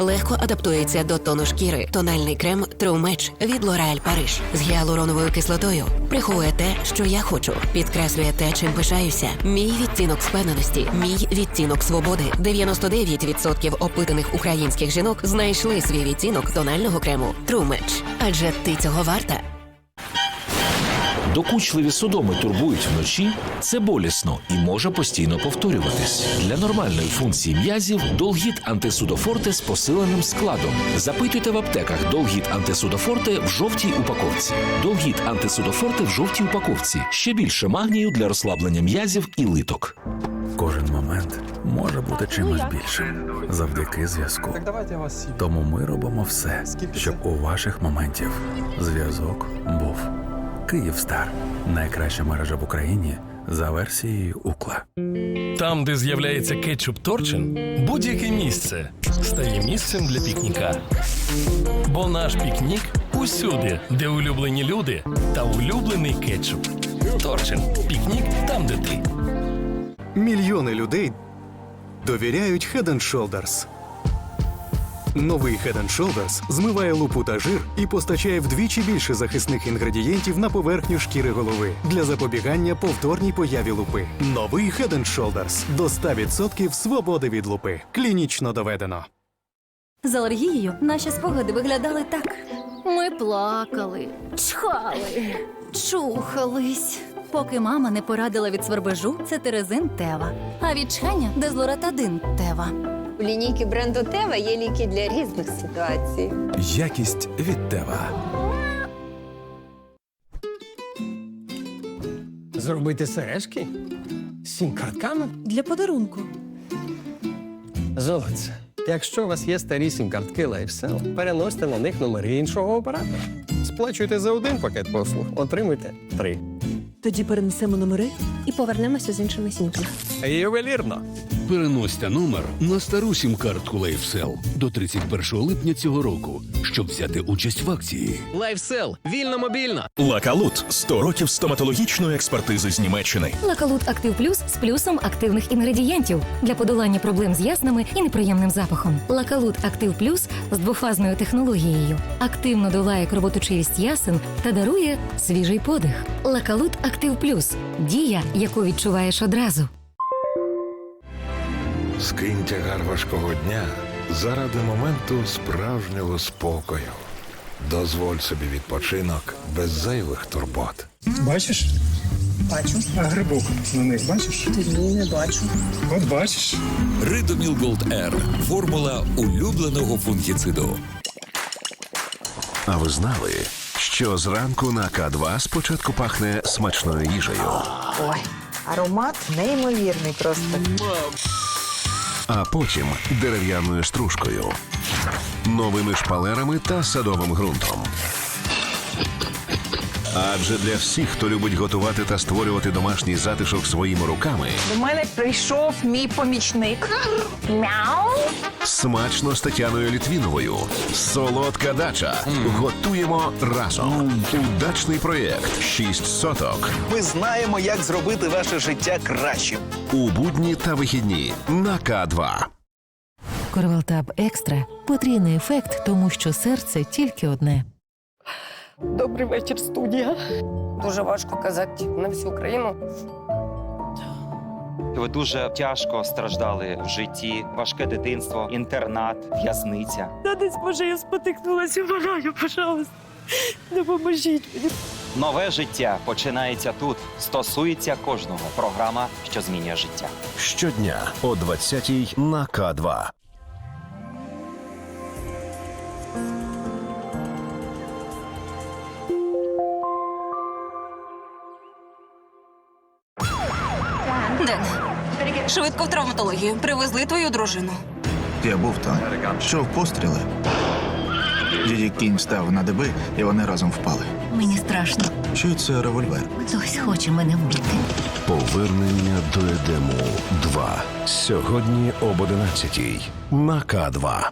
Легко адаптується до тону шкіри. Тональний крем Match від L'Oréal Paris з гіалуроновою кислотою. Приховує те, що я хочу. Підкреслює те, чим пишаюся. Мій відтінок впевненості, мій відтінок свободи. 99% опитаних українських жінок знайшли свій відтінок тонального крему Match. Адже ти цього варта. Докучливі судоми турбують вночі. Це болісно і може постійно повторюватись. Для нормальної функції м'язів Долгіт антисудофорте з посиленим складом. Запитуйте в аптеках Долгіт антисудофорте в жовтій упаковці. Долгіт антисудофорте в жовтій упаковці. Ще більше магнію для розслаблення м'язів і литок. Кожен момент може бути чимось більшим завдяки зв'язку. Тому ми робимо все, щоб у ваших моментів зв'язок був. Київстар найкраща мережа в Україні за версією Укла. Там, де з'являється кетчуп Торчин, будь-яке місце стає місцем для пікніка. Бо наш пікнік усюди, де улюблені люди та улюблений кетчуп. Торчин пікнік там, де ти. Мільйони людей довіряють Head and Shoulders. Новий Head Shoulders змиває лупу та жир і постачає вдвічі більше захисних інгредієнтів на поверхню шкіри голови для запобігання повторній появі лупи. Новий Head Shoulders до 100% свободи від лупи. Клінічно доведено. З алергією наші спогади виглядали так. Ми плакали, чхали, чухались. Поки мама не порадила від свербежу цетерезин Тева, а від чхання дезлоратадин Тева. У лінійки бренду Тева є ліки для різних ситуацій. Якість від Тева. Зробити сережки? З сім картками? Для подарунку. Золоце. Якщо у вас є старі сім-картки LifeSell, переносьте на них номери іншого оператора. Сплачуйте за один пакет послуг, отримуйте три. Тоді перенесемо номери. і повернемося з іншими сімками. Ювелірно. Переносьте номер на стару сім-картку LifeSell до 31 липня цього року, щоб взяти участь в акції. LifeSell. Вільно мобільно. Лакалут 100 років стоматологічної експертизи з Німеччини. Лакалут Актив Плюс з плюсом активних інгредієнтів для подолання проблем з яснами і неприємним запахом. Лакалут Актив Плюс з двофазною технологією активно долає кровоточивість ясен та дарує свіжий подих. Лакалут Актив Плюс дія, яку відчуваєш одразу. Скинь тягар важкого дня заради моменту справжнього спокою. Дозволь собі відпочинок без зайвих турбот. Бачиш? Бачу. А грибок на них бачиш? Ні, не бачу. От бачиш. Ридоміл Голд Р. Формула улюбленого фунгіциду. А ви знали, що зранку на К2 спочатку пахне смачною їжею, Ой, аромат неймовірний просто. А потім дерев'яною стружкою, новими шпалерами та садовим ґрунтом. Адже для всіх, хто любить готувати та створювати домашній затишок своїми руками, До мене прийшов мій помічник. Мяу. смачно з Тетяною Літвіновою. Солодка дача. Готуємо разом. Удачний проєкт. Шість соток. Ми знаємо, як зробити ваше життя кращим. У будні та вихідні на К2. Корвалтаб Екстра потрійний ефект, тому що серце тільки одне. Добрий вечір, студія. Дуже важко казати на всю Україну. Ви дуже тяжко страждали в житті, важке дитинство, інтернат, в'язниця. Та десь може я спотикнулася, умоляю, пожалуйста. Допоможіть мені. Нове життя починається тут. Стосується кожного. Програма, що змінює життя. Щодня о 20-й на К 2 травматологію. Привезли твою дружину. Я був там. Що в постріли? Діді кінь став на деби, і вони разом впали. Мені страшно. Чи це револьвер? Хтось хоче мене вбити. Повернення до Едему 2. Сьогодні об 11-й на К2.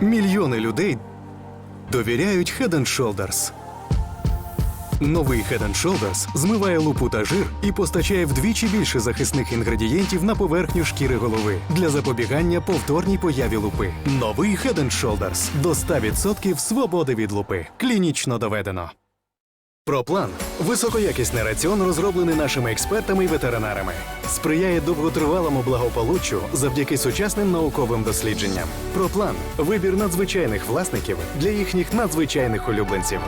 Мільйони людей довіряють Head and Shoulders. Новий Head and Shoulders змиває лупу та жир і постачає вдвічі більше захисних інгредієнтів на поверхню шкіри голови для запобігання повторній появі лупи. Новий Head and Shoulders до 100% свободи від лупи. Клінічно доведено. Проплан високоякісний раціон, розроблений нашими експертами і ветеринарами, сприяє довготривалому благополуччю завдяки сучасним науковим дослідженням. Проплан вибір надзвичайних власників для їхніх надзвичайних улюбленців.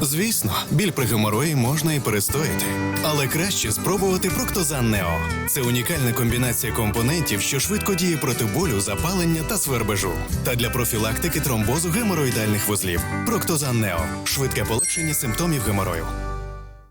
Звісно, біль при геморої можна і перестояти, але краще спробувати Проктозан Нео. Це унікальна комбінація компонентів, що швидко діє проти болю, запалення та свербежу. Та для профілактики тромбозу геморроїдальних вузлів. Проктозан Нео швидке полегшення симптомів геморою.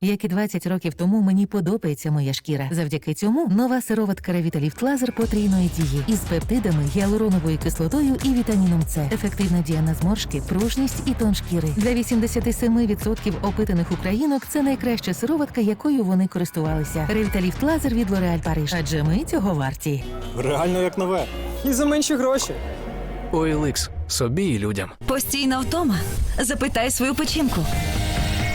Як і 20 років тому мені подобається моя шкіра. Завдяки цьому нова сироватка Revitalift Laser потрійної дії із пептидами, гіалуроновою кислотою і вітаміном С. Ефективна дія на зморшки, пружність і тон шкіри. Для 87% опитаних українок це найкраща сироватка, якою вони користувалися. Revitalift Laser від L'Oréal Paris. Адже ми цього варті. Реально як нове. І за менші гроші. OLX. собі і людям. Постійна втома. Запитай свою печінку.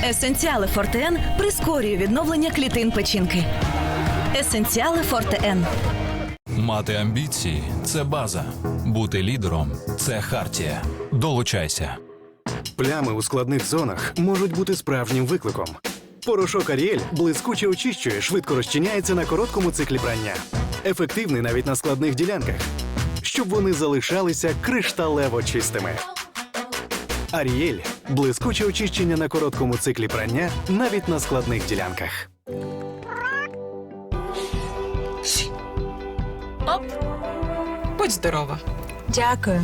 Есенціали Фортен прискорює відновлення клітин печінки. Есенціали Фортен. Мати амбіції це база. Бути лідером це хартія. Долучайся. Плями у складних зонах можуть бути справжнім викликом. Порошок Аріель блискуче очищує, швидко розчиняється на короткому циклі прання. Ефективний навіть на складних ділянках, щоб вони залишалися кришталево чистими. Аріель блискуче очищення на короткому циклі прання навіть на складних ділянках. Оп. Будь здорова. Дякую.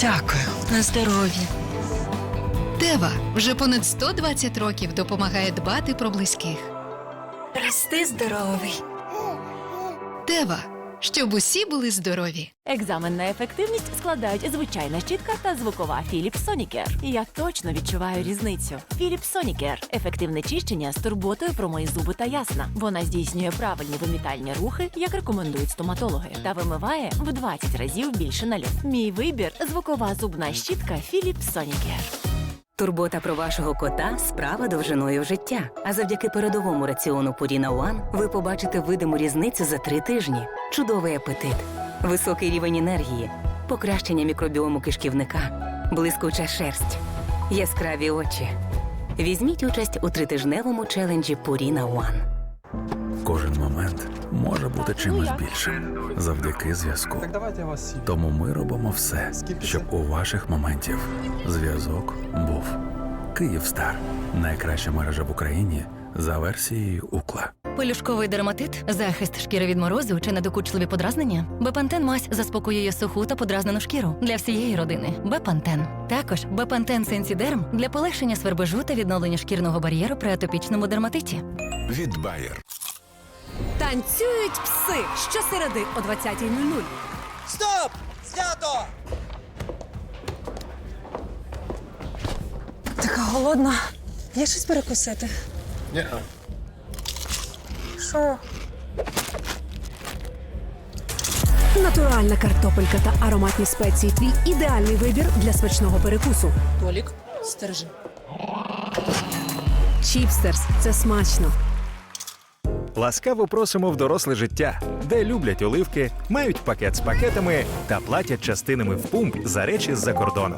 Дякую. На здоров'я. Тева вже понад 120 років допомагає дбати про близьких. Рости здоровий. Тева, щоб усі були здорові. Екзамен на ефективність складають звичайна щітка та звукова Philips Sonicare. Я точно відчуваю різницю. Philips Sonicare – ефективне чищення з турботою про мої зуби та ясна. Вона здійснює правильні вимітальні рухи, як рекомендують стоматологи, та вимиває в 20 разів більше налюб. Мій вибір звукова зубна щітка Philips Sonicare. Турбота про вашого кота справа довжиною в життя. А завдяки передовому раціону Purina One ви побачите видиму різницю за три тижні. Чудовий апетит, високий рівень енергії, покращення мікробіому кишківника, блискуча шерсть, яскраві очі. Візьміть участь у тритижневому челенджі Purina One. Кожен момент може бути чимось більшим завдяки зв'язку. Тому ми робимо все, щоб у ваших моментів зв'язок був. Київстар найкраща мережа в Україні за версією Укла. Пелюшковий дерматит, захист шкіри від морозу чи недокучливі подразнення. Бепантен мазь заспокоює суху та подразнену шкіру для всієї родини. Бепантен. Також Бепантен Сенсідерм для полегшення свербежу та відновлення шкірного бар'єру при атопічному дерматиті. Від Bayer. Танцюють пси щосереди о 20.00. Стоп! Знято! Така голодна. Є щось перекусити? Ні. Що? Натуральна картопелька та ароматні спеції твій ідеальний вибір для смачного перекусу. Толік, стержи. Чіпстерс це смачно. Ласкаво просимо в доросле життя, де люблять оливки, мають пакет з пакетами та платять частинами в пумп за речі з-за кордону.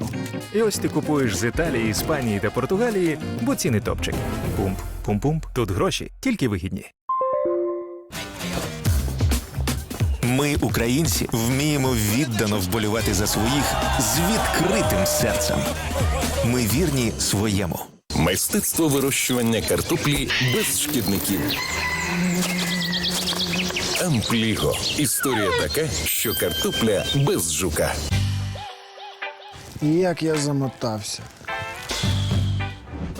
І ось ти купуєш з Італії, Іспанії та Португалії, бо ціни топчик. Пумп, пум-пумп. Тут гроші тільки вигідні. Ми, українці, вміємо віддано вболівати за своїх з відкритим серцем. Ми вірні своєму. Мистецтво вирощування картоплі без шкідників. Ампліго. Історія така, що картопля без жука. Як я замотався.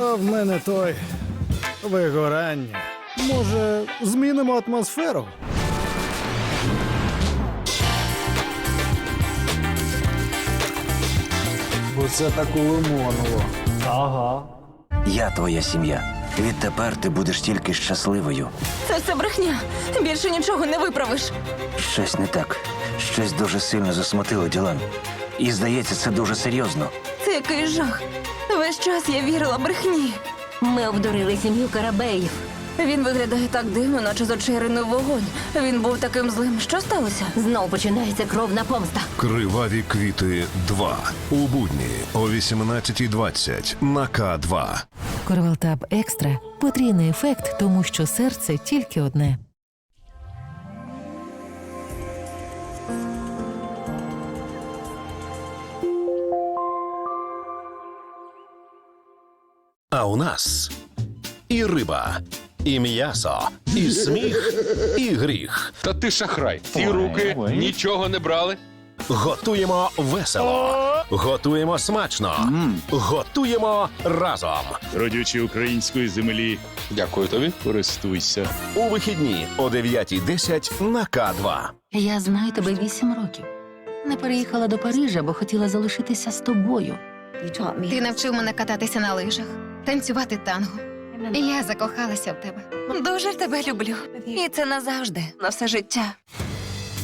А в мене той вигорання. Може, змінимо атмосферу? Бо це так у Лимоново. Ага. Я твоя сім'я. Відтепер ти будеш тільки щасливою. Це все брехня. Більше нічого не виправиш. Щось не так. Щось дуже сильно засмутило Ділан. І здається, це дуже серйозно. Це який жах. Весь час я вірила брехні. Ми обдурили сім'ю Карабеїв. Він виглядає так дивно, наче з очей ринув вогонь. Він був таким злим. Що сталося? Знов починається кровна помста. Криваві квіти 2. У будні о 18.20 на К2. Корвалтаб екстра потрійний ефект, тому що серце тільки одне. А у нас і риба, і м'ясо, і сміх, і гріх. Та ти шахрай. Ці руки нічого не брали. Готуємо весело. Готуємо смачно. Готуємо разом. Родючі української землі. Дякую тобі. Користуйся. У вихідні о 9.10 на К2. Я знаю тебе вісім років. Не переїхала до Парижа, бо хотіла залишитися з тобою. Ти навчив мене кататися на лижах, танцювати танго. Я закохалася в тебе. Дуже тебе люблю. І це назавжди, на все життя.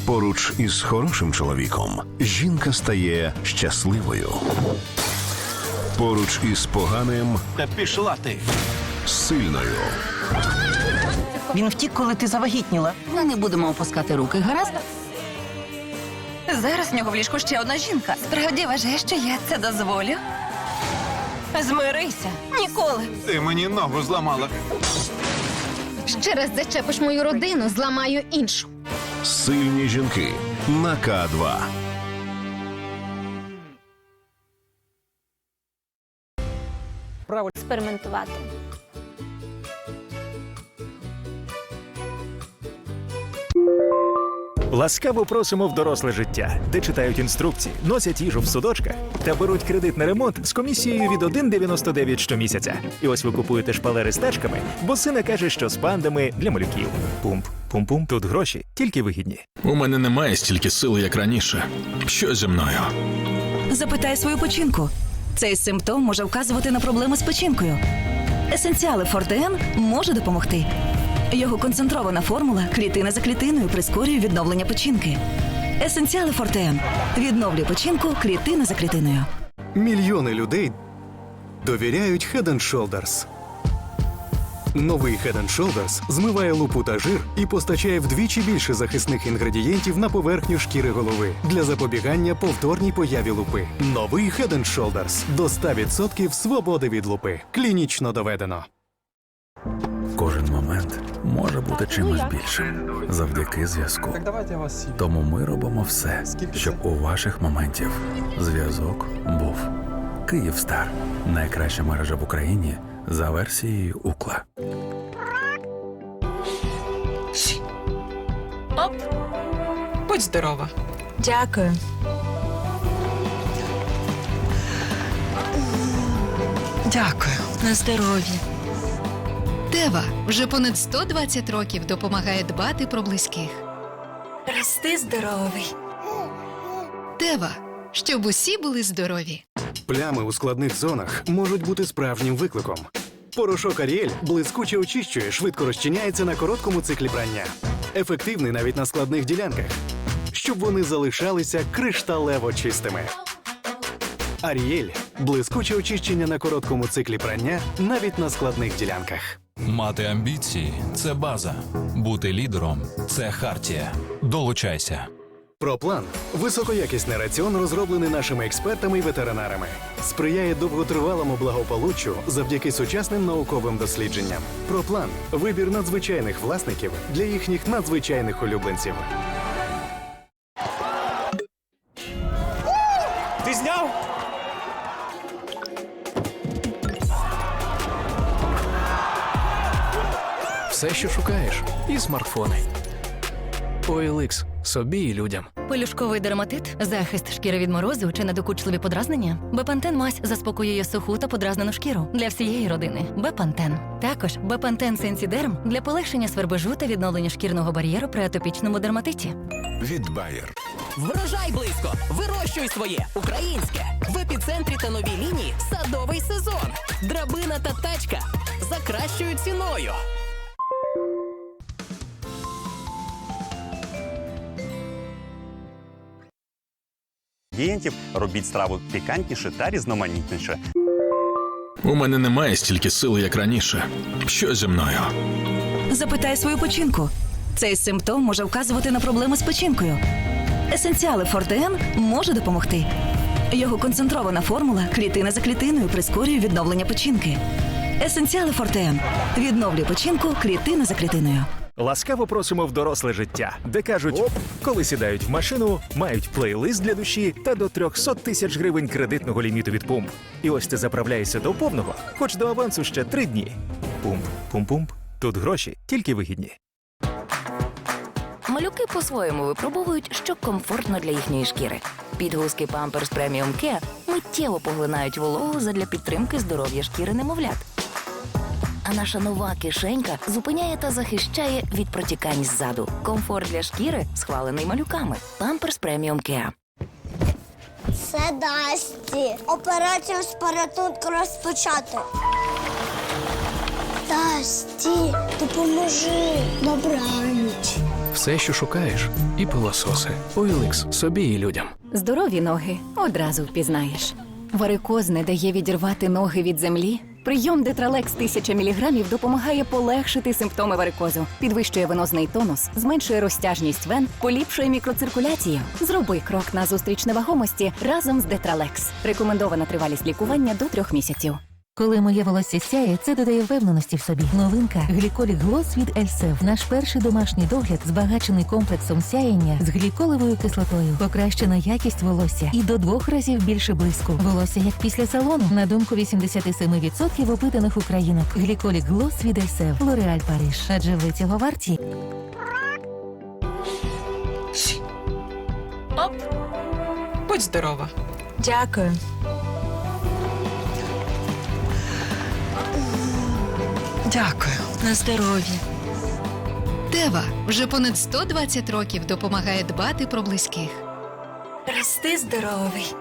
Поруч із хорошим чоловіком жінка стає щасливою. Поруч із поганим Та пішла ти. сильною. Він втік, коли ти завагітніла. Ми не будемо опускати руки, гаразд? Зараз в нього в ліжку ще одна жінка. Справді вважає, що я це дозволю. Змирися. Ніколи. Ти мені ногу зламала. Ще раз зачепиш мою родину, зламаю іншу. Сильні жінки на К2. Право експериментувати. Ласкаво просимо в доросле життя, де читають інструкції, носять їжу в судочках та беруть кредит на ремонт з комісією від 1,99 щомісяця. І ось ви купуєте шпалери з тачками, бо сина каже, що з пандами для малюків. Пумп, пум-пум, тут гроші, тільки вигідні. У мене немає стільки сили, як раніше. Що зі мною? Запитай свою печінку. Цей симптом може вказувати на проблеми з печінкою. Есенціали Фортен може допомогти. Його концентрована формула клітина за клітиною прискорює відновлення печінки. Есенціали Фортен відновлює печінку клітина за клітиною. Мільйони людей довіряють Head Shoulders. Новий Head Shoulders змиває лупу та жир і постачає вдвічі більше захисних інгредієнтів на поверхню шкіри голови для запобігання повторній появі лупи. Новий Head Shoulders до 100% свободи від лупи. Клінічно доведено. Кожен момент може бути чимось більшим завдяки зв'язку. Тому ми робимо все, щоб у ваших моментів зв'язок був. Київстар найкраща мережа в Україні за версією Укла. Оп. Будь здорова. Дякую. Дякую. На здоров'я. Тева вже понад 120 років допомагає дбати про близьких. Рости здоровий. Тева, щоб усі були здорові. Плями у складних зонах можуть бути справжнім викликом. Порошок Аріель блискуче очищує, швидко розчиняється на короткому циклі прання. Ефективний навіть на складних ділянках, щоб вони залишалися кришталево чистими. Аріель блискуче очищення на короткому циклі прання навіть на складних ділянках. Мати амбіції це база. Бути лідером це хартія. Долучайся. Проплан високоякісний раціон, розроблений нашими експертами і ветеринарами, сприяє довготривалому благополуччю завдяки сучасним науковим дослідженням. Проплан вибір надзвичайних власників для їхніх надзвичайних улюбленців. Ти зняв? Все, що шукаєш, і смартфони. OLX – собі і людям. Пелюшковий дерматит, захист шкіри від морозу чи недокучливі подразнення. Бепантен мазь заспокоює суху та подразнену шкіру для всієї родини. Бепантен. Також Бепантен Сенсідерм для полегшення свербежу та відновлення шкірного бар'єру при атопічному дерматиті. Від Bayer. Врожай близько! Вирощуй своє українське в епіцентрі та новій лінії садовий сезон. Драбина та тачка за кращою ціною. Інгредієнтів робіть страву пікантніше та різноманітніше. У мене немає стільки сили, як раніше. Що зі мною? Запитай свою печінку. Цей симптом може вказувати на проблеми з печінкою. Есенціали Фортен може допомогти. Його концентрована формула клітина за клітиною прискорює відновлення печінки. Есенціали Фортен відновлює печінку клітина за клітиною. Ласкаво просимо в доросле життя, де кажуть, коли сідають в машину, мають плейлист для душі та до 300 тисяч гривень кредитного ліміту від пумп. І ось ти заправляєшся до повного, хоч до авансу ще три дні. Пумп, пум-пумп. Тут гроші тільки вигідні. Малюки по-своєму випробовують, що комфортно для їхньої шкіри. Підгузки Pampers Premium Care миттєво поглинають вологу задля підтримки здоров'я шкіри немовлят. А наша нова кишенька зупиняє та захищає від протікань ззаду. Комфорт для шкіри схвалений малюками. Pampers Premium Care. Це Дасті. Операцію з порятунку розпочати. Дасті, допоможи. Добраніч. Все, що шукаєш, і пилососи. OLX собі і людям. Здорові ноги одразу впізнаєш. Варикоз не дає відірвати ноги від землі. Прийом Детралекс 1000 мг допомагає полегшити симптоми варикозу, підвищує венозний тонус, зменшує розтяжність вен, поліпшує мікроциркуляцію. Зроби крок на зустріч невагомості разом з Детралекс. Рекомендована тривалість лікування до трьох місяців. Коли моє волосся сяє, це додає впевненості в собі. Новинка Гліколік Глос від Ельсев. Наш перший домашній догляд збагачений комплексом сяєння з гліколевою кислотою. Покращена якість волосся і до двох разів більше блиску. Волосся як після салону. На думку 87% опитаних українок. Гліколік Глос від Ельсев. Лореаль Париж. Адже ви цього варті. Оп. Будь здорова. Дякую. Дякую. На здоров'я. Тева вже понад 120 років допомагає дбати про близьких. Рости здоровий.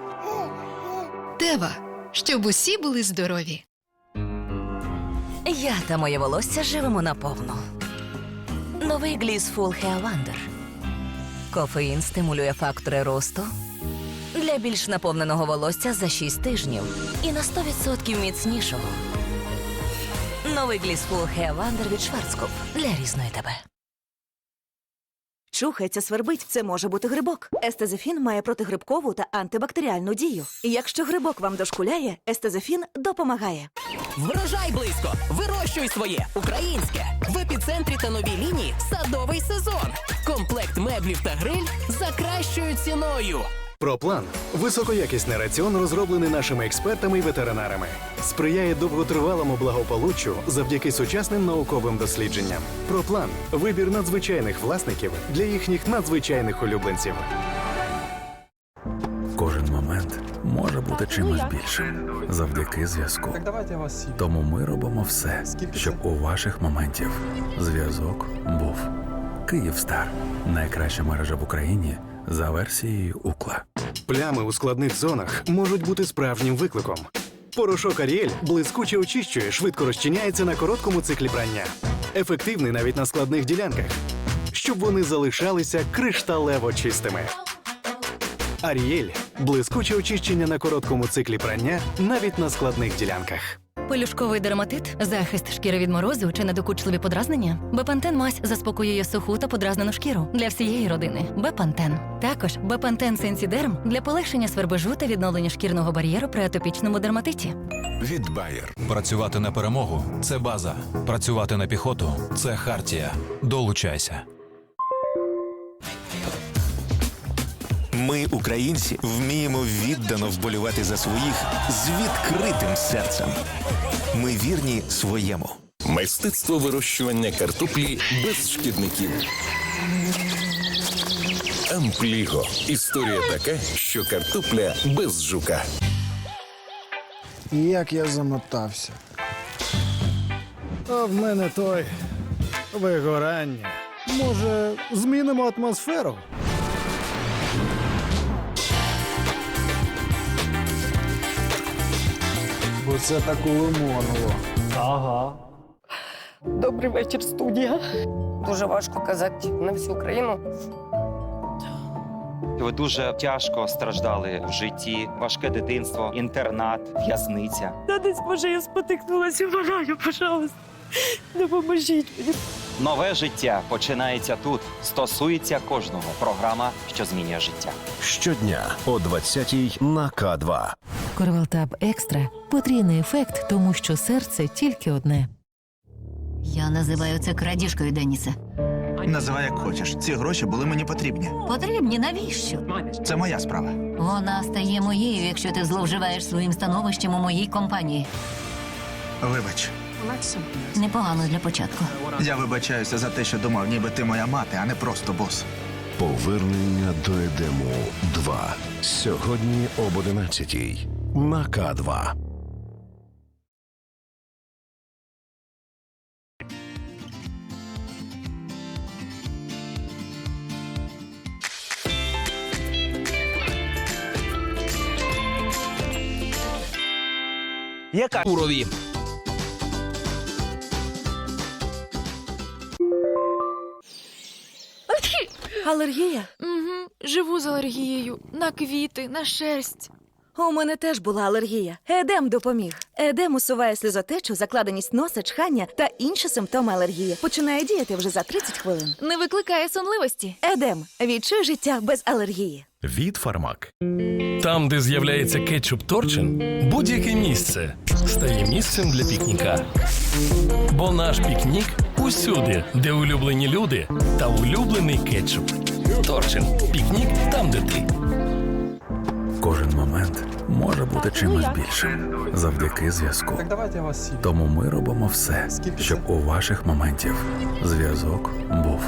Тева, щоб усі були здорові. Я та моє волосся живемо наповну. Новий Гліс Full Hair Wonder. Кофеїн стимулює фактори росту для більш наповненого волосся за 6 тижнів і на 100% міцнішого. Новий Гліс Full від Шварцкоп для різної тебе. Чухається, свербить, це може бути грибок. Естезефін має протигрибкову та антибактеріальну дію. І якщо грибок вам дошкуляє, естезефін допомагає. Врожай близько! Вирощуй своє українське в епіцентрі та новій лінії садовий сезон. Комплект меблів та гриль за кращою ціною. Проплан високоякісний раціон, розроблений нашими експертами і ветеринарами, сприяє довготривалому благополуччю завдяки сучасним науковим дослідженням. Проплан вибір надзвичайних власників для їхніх надзвичайних улюбленців. Кожен момент може бути чимось більшим завдяки зв'язку. Тому ми робимо все, щоб у ваших моментів зв'язок був. Київстар найкраща мережа в Україні за версією Укла. Плями у складних зонах можуть бути справжнім викликом. Порошок Аріель блискуче очищує, швидко розчиняється на короткому циклі прання. Ефективний навіть на складних ділянках, щоб вони залишалися кришталево чистими. Аріель блискуче очищення на короткому циклі прання навіть на складних ділянках. Пелюшковий дерматит, захист шкіри від морозу чи недокучливі подразнення. Бепантен мазь заспокоює суху та подразнену шкіру для всієї родини. Бепантен. Також Бепантен Сенсідерм для полегшення свербежу та відновлення шкірного бар'єру при атопічному дерматиті. Від Bayer. Працювати на перемогу це база. Працювати на піхоту це хартія. Долучайся. Ми, українці, вміємо віддано вболювати за своїх з відкритим серцем. Ми вірні своєму. Мистецтво вирощування картоплі без шкідників. Ампліго. Історія така, що картопля без жука. Як я замотався. А в мене той вигорання. Може, змінимо атмосферу? Бо це так улимонило. Ага. Добрий вечір, студія. Дуже важко казати на всю Україну. Ви дуже тяжко страждали в житті, важке дитинство, інтернат, в'язниця. Та десь може я спотикнулася, вмираю, пожалуйста. Допоможіть мені. Нове життя починається тут. Стосується кожного. Програма, що змінює життя. Щодня о 20-й на К2. Корвалтаб екстра потрійний ефект, тому що серце тільки одне. Я називаю це крадіжкою, Денісе. Називай як хочеш. Ці гроші були мені потрібні. Потрібні навіщо? Це моя справа. Вона стає моєю, якщо ти зловживаєш своїм становищем у моїй компанії. Вибач, Непогано для початку. я вибачаюся за те, що думав, ніби ти моя мати, а не просто бос. Повернення до Едему 2. Сьогодні об 11-й на К2. Яка урові? Алергія? Угу. Живу з алергією на квіти, на шерсть. У мене теж була алергія. Едем допоміг. Едем усуває сльозотечу, закладеність носа, чхання та інші симптоми алергії. Починає діяти вже за 30 хвилин. Не викликає сонливості. Едем. Відчуй життя без алергії. Від Фармак. Там, де з'являється кетчуп Торчин, будь-яке місце стає місцем для пікніка. Бо наш пікнік усюди, де улюблені люди та улюблений кетчуп. Торчин пікнік там, де ти. Кожен момент може бути чимось більшим завдяки зв'язку. Тому ми робимо все, щоб у ваших моментів зв'язок був.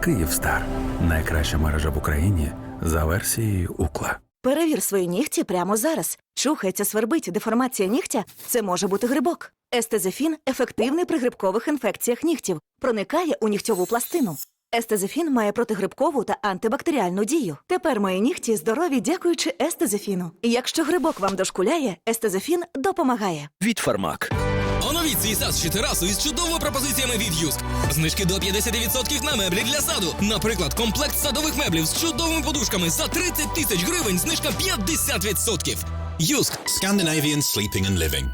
Київстар найкраща мережа в Україні за версією Укла. Перевір свої нігті прямо зараз. Чухається, свербить, деформація нігтя це може бути грибок. Естезефін ефективний при грибкових інфекціях нігтів, проникає у нігтьову пластину. Естезефін має протигрибкову та антибактеріальну дію. Тепер мої нігті здорові, дякуючи естезефіну. Якщо грибок вам дошкуляє, естезефін допомагає. Від Фармак. Оновіть свій сад чи терасу із чудовими пропозиціями від Юск. Знижки до 50% на меблі для саду. Наприклад, комплект садових меблів з чудовими подушками за 30 тисяч гривень, знижка 50%. Юск. Scandinavian Sleeping and Living.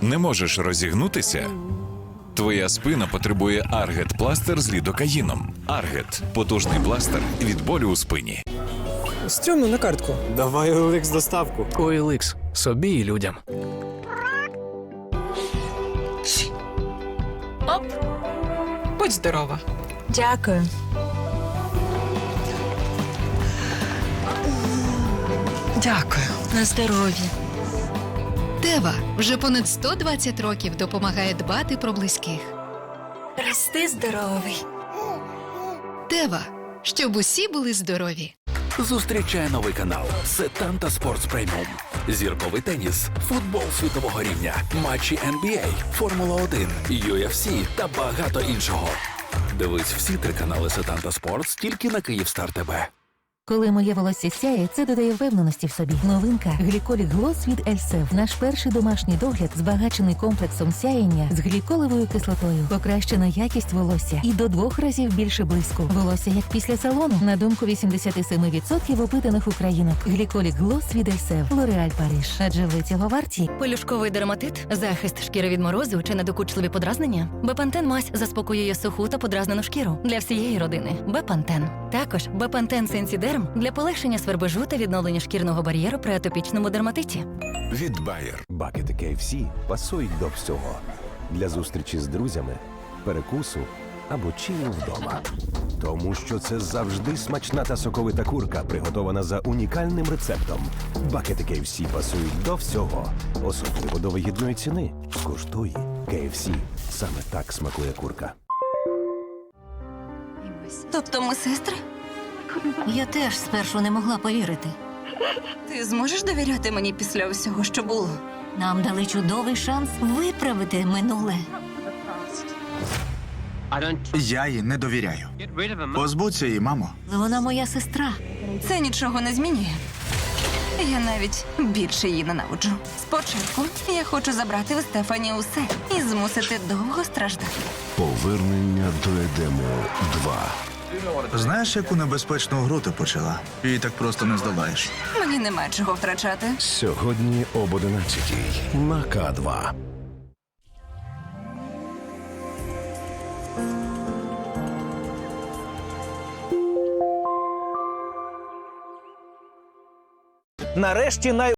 Не можеш розігнутися? Твоя спина потребує Аргет пластир з лідокаїном. Аргет потужний пластир від болю у спині. Стьому на картку. Давай OLX доставку. OLX. Собі і людям. Оп. Будь здорова. Дякую. Дякую. На здоров'я. Тева вже понад 120 років допомагає дбати про близьких. Рости здоровий. Тева, щоб усі були здорові. Зустрічає новий канал Сетанта Спортс Преміум. Зірковий теніс, футбол світового рівня, матчі NBA, Формула 1, UFC та багато іншого. Дивись всі три канали Сетанта Спортс тільки на Київстар ТБ. Коли моє волосся сяє, це додає впевненості в собі. Новинка Гліколік Глос від Ельсев. Наш перший домашній догляд збагачений комплексом сяєння з гліколевою кислотою. Покращена якість волосся і до двох разів більше блиску. Волосся як після салону. На думку 87% опитаних українок. Гліколік Глос від Ельсев. Лореаль Париж. Адже ви цього варті. Пелюшковий дерматит, захист шкіри від морозу чи недокучливі подразнення. Бепантен мазь заспокоює суху та подразнену шкіру для всієї родини. Бепантен. Також Бепантен Сенсідерм для полегшення свербежу та відновлення шкірного бар'єру при атопічному дерматиті. Від Bayer. Бакети KFC пасують до всього. Для зустрічі з друзями, перекусу або чилу вдома. Тому що це завжди смачна та соковита курка, приготована за унікальним рецептом. Бакети KFC пасують до всього, особливо до вигідної ціни. Скуштуй KFC. Саме так смакує курка. Тобто ми сестри? Я теж спершу не могла повірити. Ти зможеш довіряти мені після усього, що було? Нам дали чудовий шанс виправити минуле. Я їй не довіряю. Позбудься її, мамо. Вона моя сестра. Це нічого не змінює. Я навіть більше її ненавиджу. Спочатку я хочу забрати у Стефані усе і змусити довго страждати. Повернення до Едему 2. Знаєш, яку небезпечну гру ти почала? Її так просто не здолаєш. Мені нема чого втрачати. Сьогодні об 11 на К2. Нарешті най